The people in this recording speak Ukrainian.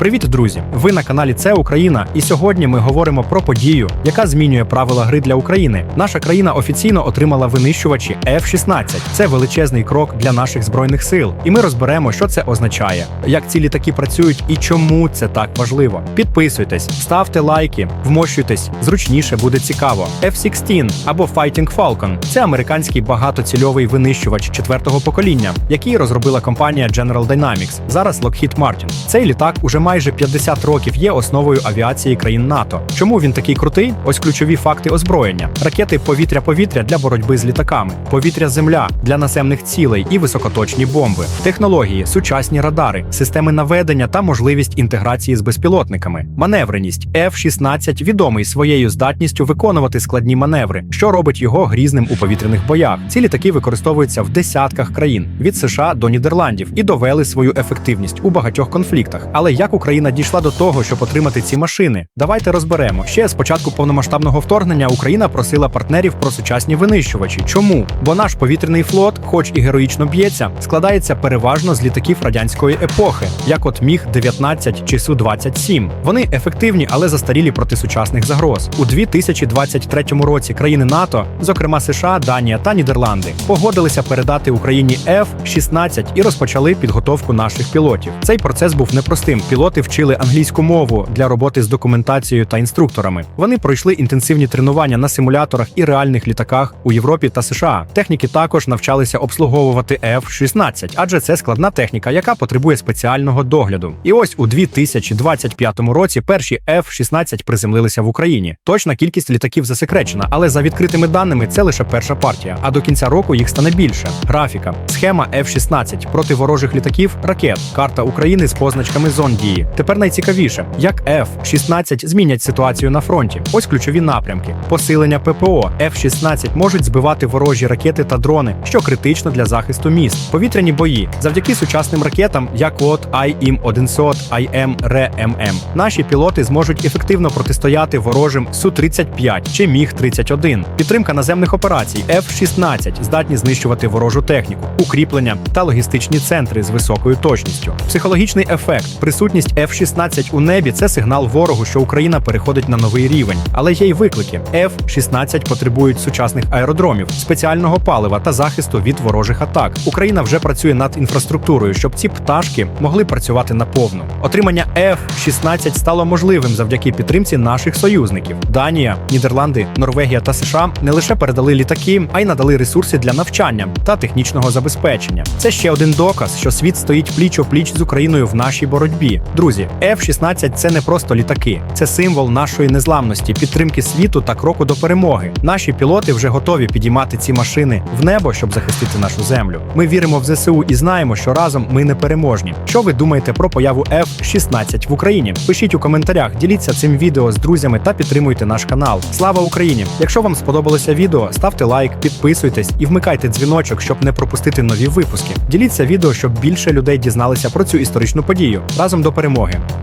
Привіт, друзі! Ви на каналі Це Україна, і сьогодні ми говоримо про подію, яка змінює правила гри для України. Наша країна офіційно отримала винищувачі F-16. Це величезний крок для наших збройних сил. І ми розберемо, що це означає, як ці літаки працюють і чому це так важливо. Підписуйтесь, ставте лайки, вмощуйтесь, зручніше буде цікаво. F-16 або Fighting Falcon – це американський багатоцільовий винищувач четвертого покоління, який розробила компанія General Dynamics. Зараз Lockheed Martin. Цей літак уже майже 50 років є основою авіації країн НАТО. Чому він такий крутий? Ось ключові факти озброєння: ракети повітря-повітря для боротьби з літаками, повітря-земля для наземних цілей і високоточні бомби, технології, сучасні радари, системи наведення та можливість інтеграції з безпілотниками, маневреність F-16 відомий своєю здатністю виконувати складні маневри, що робить його грізним у повітряних боях. Ці літаки використовуються в десятках країн від США до Нідерландів і довели свою ефективність у багатьох конфліктах. Але як Україна дійшла до того, щоб отримати ці машини? Давайте розберемо. Ще з початку повномасштабного вторгнення Україна просила партнерів про сучасні винищувачі. Чому? Бо наш повітряний флот, хоч і героїчно б'ється, складається переважно з літаків радянської епохи, як от Міг 19 чи Су 27 Вони ефективні, але застарілі проти сучасних загроз. У 2023 році країни НАТО, зокрема США, Данія та Нідерланди, погодилися передати Україні F-16 і розпочали підготовку наших пілотів. Цей процес був непростим. Пілоти вчили англійську мову для роботи з документацією та інструкторами. Вони пройшли інтенсивні тренування на симуляторах і реальних літаках у Європі та США. Техніки також навчалися обслуговувати F-16, адже це складна техніка, яка потребує спеціального догляду. І ось у 2025 році перші F-16 приземлилися в Україні. Точна кількість літаків засекречена, але за відкритими даними це лише перша партія. А до кінця року їх стане більше. Графіка, схема F-16 проти ворожих літаків, ракет, карта України з позначками зон дії. Тепер найцікавіше, як F-16 змінять ситуацію на фронті. Ось ключові напрямки: посилення ППО. F-16 можуть збивати ворожі ракети та дрони, що критично для захисту міст. Повітряні бої завдяки сучасним ракетам, як от IM-100, IM-РММ. Наші пілоти зможуть ефективно протистояти ворожим Су-35 чи Міг-31. Підтримка наземних операцій F-16 здатні знищувати ворожу техніку, укріплення та логістичні центри з високою точністю. Психологічний ефект, присутність F-16 у небі це сигнал ворогу, що Україна переходить на новий рівень. Але є й виклики. F-16 потребують сучасних аеродромів, спеціального палива та захисту від ворожих атак. Україна вже працює над інфраструктурою, щоб ці пташки могли працювати наповну. Отримання F-16 стало можливим завдяки підтримці наших союзників. Данія, Нідерланди, Норвегія та США не лише передали літаки, а й надали ресурси для навчання та технічного забезпечення. Це ще один доказ, що світ стоїть пліч о пліч з Україною в нашій боротьбі. Друзі, F-16 – це не просто літаки, це символ нашої незламності, підтримки світу та кроку до перемоги. Наші пілоти вже готові підіймати ці машини в небо, щоб захистити нашу землю. Ми віримо в ЗСУ і знаємо, що разом ми непереможні. Що ви думаєте про появу F-16 в Україні? Пишіть у коментарях, діліться цим відео з друзями та підтримуйте наш канал. Слава Україні! Якщо вам сподобалося відео, ставте лайк, підписуйтесь і вмикайте дзвіночок, щоб не пропустити нові випуски. Діліться відео, щоб більше людей дізналися про цю історичну подію. Разом до перемоги.